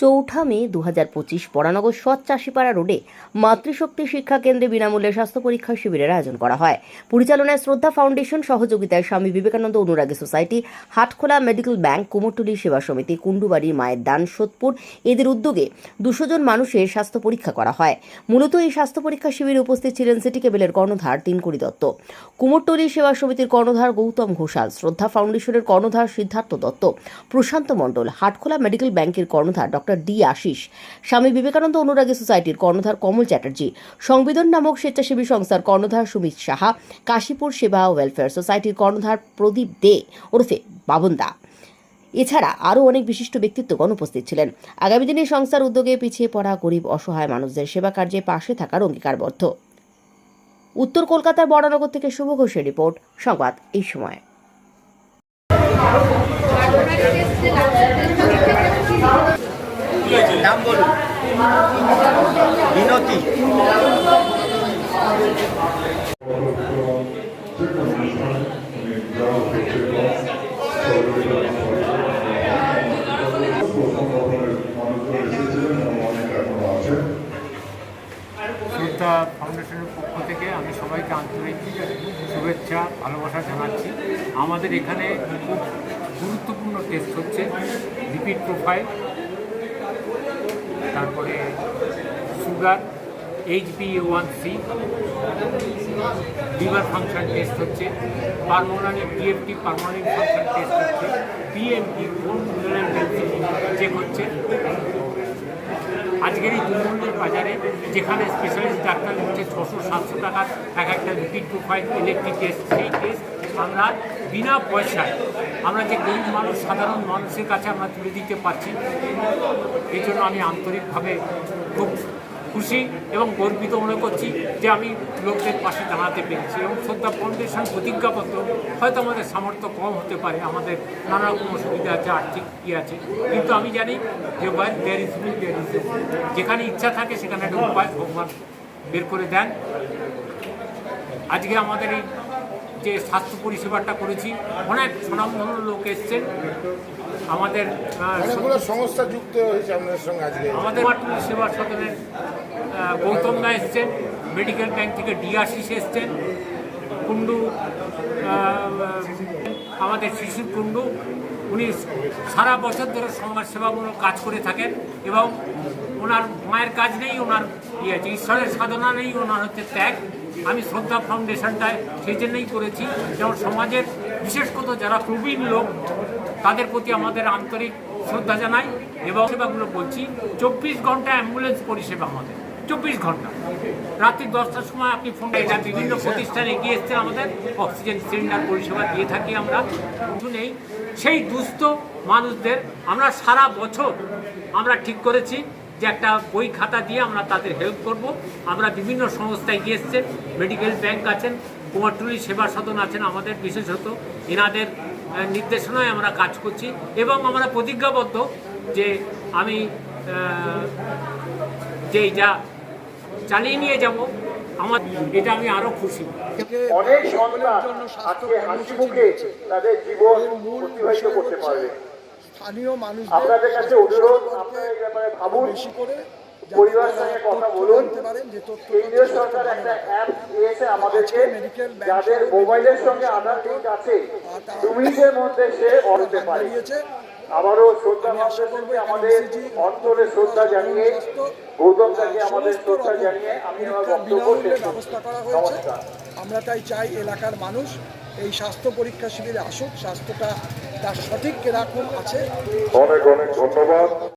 চৌঠা মে দু হাজার পঁচিশ বরানগর সৎ চাষিপাড়া রোডে মাতৃশক্তি শিক্ষা কেন্দ্রে বিনামূল্যে স্বাস্থ্য পরীক্ষা শিবিরের আয়োজন করা হয়। পরিচালনায় শ্রদ্ধা ফাউন্ডেশন সহযোগিতায় স্বামী বিবেকানন্দ অনুরাগী society, Hatkhola medical bank, Kumartuli সেবা সমিতি কুন্ডুবাড়ি মায়ের দান সোদপুর এদের উদ্যোগে দুশো জন মানুষের স্বাস্থ্য পরীক্ষা করা হয়। মূলত এই স্বাস্থ্য পরীক্ষা শিবিরে উপস্থিত ছিলেন সিটি কেবেলের কর্ণধার তিনকুড়ি দত্ত। কুমোরটুলি সেবা সমিতির কর্ণধার গৌতম ঘোষাল, শ্রদ্ধা ফাউন্ডেশনের কর্ণধার সিদ্ধার্থ দত্ত, প্রশান্ত মণ্ডল, হাটখোলা মেডিকেল ব্যাংকের কর্ণধার ডক্টর ডি আশিস, স্বামী বিবেকানন্দ অনুরাগী সোসাইটির কর্ণধার কমল চ্যাটার্জি সংবিধান নামক স্বেচ্ছাসেবী সংস্থার কর্ণধার সুমিত সাহা, কাশীপুর সেবা ওয়েলফেয়ার সোসাইটির কর্ণধার প্রদীপ দে ওরফে বাবন দা এছাড়া আরও অনেক বিশিষ্ট ব্যক্তিত্বগণ উপস্থিত ছিলেন। আগামী দিনে সংস্থার উদ্যোগে পিছিয়ে পড়া গরিব অসহায় মানুষদের সেবা কার্যে পাশে থাকার অঙ্গীকারবদ্ধ। উত্তর কলকাতার বড়নগর থেকে শুভ ঘোষের রিপোর্ট, সংবাদ এই সময়। নাম বলুন। ফাউন্ডেশনের পক্ষ থেকে আমি সবাইকে আন্তরিক শুভেচ্ছা, ভালোবাসা জানাচ্ছি। আমাদের এখানে খুব গুরুত্বপূর্ণ টেস্ট হচ্ছে রিপিট প্রোফাইল তারপরে sugar HB one C liver function test হচ্ছে pulmonary PFT pulmonary function test হচ্ছে পিএমটি কোন চেক হচ্ছে। আজকের এই দুর্মূল্যের বাজারে যেখানে স্পেশালিস্ট ডাক্তার হচ্ছে ছশো সাতশো টাকার এক একটা রিপিট প্রোফাইল ইলেকট্রিক টেস্ট সেই টেস্ট আমরা বিনা পয়সায়, আমরা যে গরিব মানুষ, সাধারণ মানুষের কাছে আমরা তুলে দিতে পারছি, এই জন্য আমি আন্তরিকভাবে খুব খুশি এবং গর্বিত মনে করছি যে আমি লোকদের পাশে দাঁড়াতে পেরেছি এবং শ্রদ্ধা ফাউন্ডেশন প্রতিজ্ঞাপত্র হয়তো আমাদের সামর্থ্য কম হতে পারে, আমাদের নানা রকম অসুবিধা আছে, আর্থিক ই আছে। কিন্তু আমি জানি যে why there is will there is যেখানে ইচ্ছা থাকে সেখানে একটা উপায় ভগবান বের করে দেন। আজকে আমাদের এই যে স্বাস্থ্য পরিষেবাটা করেছি অনেক স্বনামধন্য লোক এসছেন। আমাদের সংস্থা যুক্ত হয়েছে আপনাদের সঙ্গে আজকে। আমাদের সেবা সদনের গৌতম দা এসছেন মেডিকেল ব্যাংক থেকে ডিআরসিস এসছেন কুন্ডু আমাদের শিশুর কুন্ডু উনি সারা বছর ধরে সমাজ সেবামূলক কাজ করে থাকেন এবং ওনার মায়ের কাজ নেই ওনার ইয়ে আছে ঈশ্বরের সাধনা নেই ওনার হচ্ছে ত্যাগ। আমি শ্রদ্ধা ফাউন্ডেশনটায় সেই জন্যই করেছি, যেমন সমাজের বিশেষ করে যারা প্রবীণ লোক, তাদের প্রতি আমাদের আন্তরিক শ্রদ্ধা জানাই এবং সেবাগুলো বলছি। চব্বিশ ঘণ্টা অ্যাম্বুলেন্স পরিষেবা আমাদের, চব্বিশ ঘণ্টা। রাত্রি দশটার সময় আপনি ফোন এটা বিভিন্ন প্রতিষ্ঠানে এগিয়ে এসছে আমাদের, অক্সিজেন সিলিন্ডার পরিষেবা দিয়ে থাকি আমরা। কিছু নেই, সেই দুস্থ মানুষদের আমরা সারা বছর আমরা ঠিক করেছি। যে একটা বই খাতা দিয়ে আমরা তাদের হেল্প করব। আমরা বিভিন্ন সংস্থায় গিয়ে এসছেন মেডিকেল ব্যাংক আছেন কুমারটুলি সেবা সদন আছেন আমাদের বিশেষত। এনাদের নির্দেশনায় আমরা কাজ করছি এবং আমরা প্রতিজ্ঞাবদ্ধ যে আমি যে এটা চালিয়ে নিয়ে যাব আমার এটা আমি আরও খুশি। অনেক সন্তান আজকে হাসি মুখে তাদের জীবন অতিবাহিত করতে পারবে। স্থানীয় মানুষ আপনাদের কাছে অনুরোধ আপনারা এই ব্যাপারে ভাবুন। বেশি করে পরিবার সঙ্গে কথা বলুন। কেন্দ্রীয় সরকার একটা অ্যাপ দিয়েছে আমাদেরকে যাদের মোবাইলের সঙ্গে আধার লিঙ্ক আছে। দু মিনিটের মধ্যে সে অনতে পারে। আবারও শ্রদ্ধা আমাদের অন্তরে শ্রদ্ধা জানিয়ে গৌতম দাকে আমাদের শ্রদ্ধা জানিয়ে আমি আমার বক্তব্য। ব্যবস্থা করা হয়েছে। আমরা তাই চাই এলাকার মানুষ এই স্বাস্থ্য পরীক্ষা শিবিরে আসুক স্বাস্থ্যটা তার সঠিক কীরকম আছে। অনেক অনেক ধন্যবাদ।